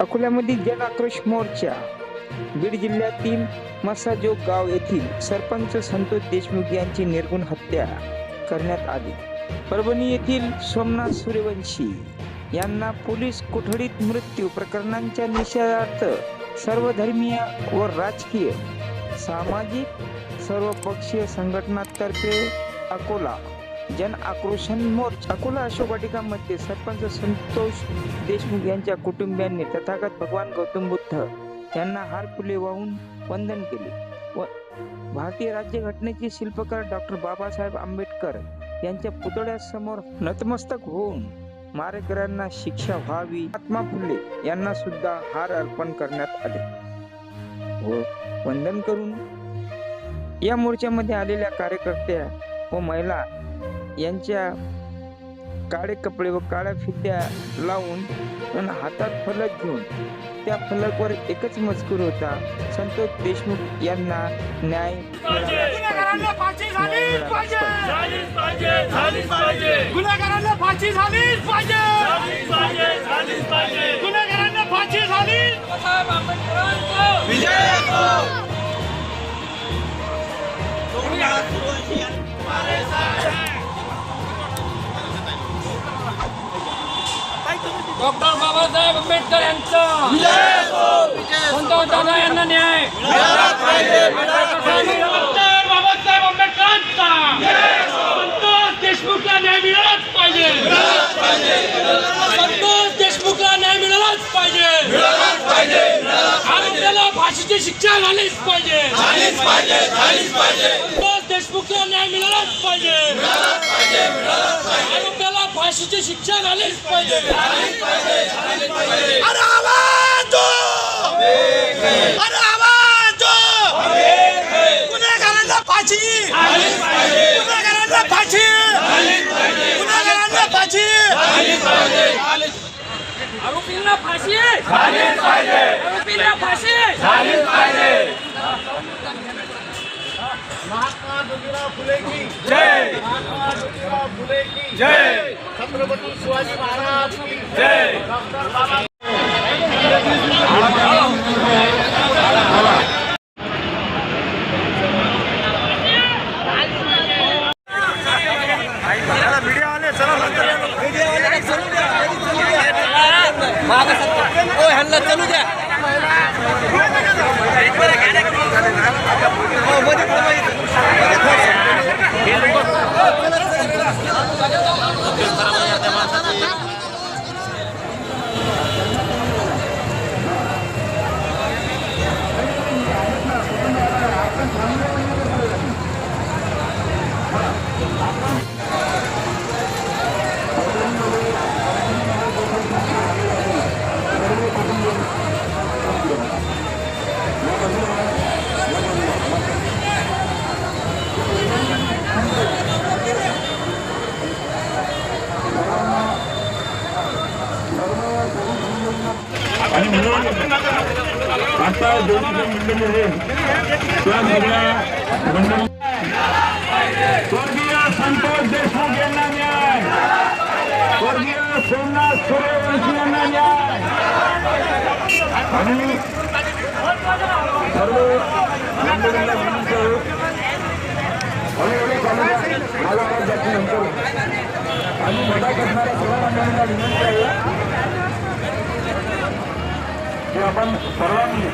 अकोल्यामधील जन आक्रोश मोर्चा बीड जिल्ह्यातील मसाजोग गाव येथील सरपंच संतोष देशमुख यांची निर्गुण हत्या करण्यात आली. परभणी येथील सोमनाथ सूर्यवंशी यांना पोलीस कोठडीत मृत्यू प्रकरणांच्या निषेधार्थ सर्वधर्मीय व राजकीय सामाजिक सर्वपक्षीय संघटनांतर्फे अकोला जन आक्रोशन मोर्चा अकोला अशोक वाटिकामध्ये सरपंच संतोष देशमुख यांच्या कुटुंबियांनी तथागत भगवान गौतम बुद्ध यांना हार फुले वाहून वंदन केले. व भारतीय राज्यघटनेचे शिल्पकार डॉक्टर बाबासाहेब आंबेडकर यांच्या पुतळ्यासमोर नतमस्तक होऊन मारेकऱ्यांना शिक्षा व्हावी महात्मा फुले यांना सुद्धा हार अर्पण करण्यात आले. व वंदन करून या मोर्चामध्ये आलेल्या कार्यकर्त्या व महिला यांच्या काळे कपडे व काळ्या फिद्या लावून आणि हातात फलक घेऊन त्या फलकवर एकच मजकूर होता. संतोष देशमुख यांना न्याय डॉक्टर बाबासाहेब आंबेडकर यांचा. विजय संतोष दादा यांना न्याय. डॉक्टर बाबासाहेब आंबेडकरांचा संतोष देशमुखला न्याय मिळालाच पाहिजे. मिळालाच संतोष देशमुखला न्याय मिळालाच पाहिजे. आरोग्याला फाशीची शिक्षा झालीच पाहिजे. झालीच संतोष देशमुखला न्याय मिळालाच पाहिजे. फाशीची शिक्षा झालीच पाहिजे. अरे आवाज दो! अरे आवाज दो! गुन्हेगारांना फाशी? गुन्हेगारांना फाशी? गुन्हेगारांना फाशी? आरोपींना फाशी आरोपींना फाशी महात्मा ज्योतिराव फुले की जय महात्मा ज्योतिराव फुले की आणि म्हणून आता दोन तीन मंडळी आहे त्या सगळ्या मंडळी स्वर्गीय संतोष देशमुख यांना न्याय. स्वर्गीय सोमनाथ सूर्यवंशी यांना न्याय. आणि सर्व मंडळींना विनंती मला पण आणि मदत करणाऱ्या सर्व मंडळींना विनंती आहे. की आपण सर्वांनी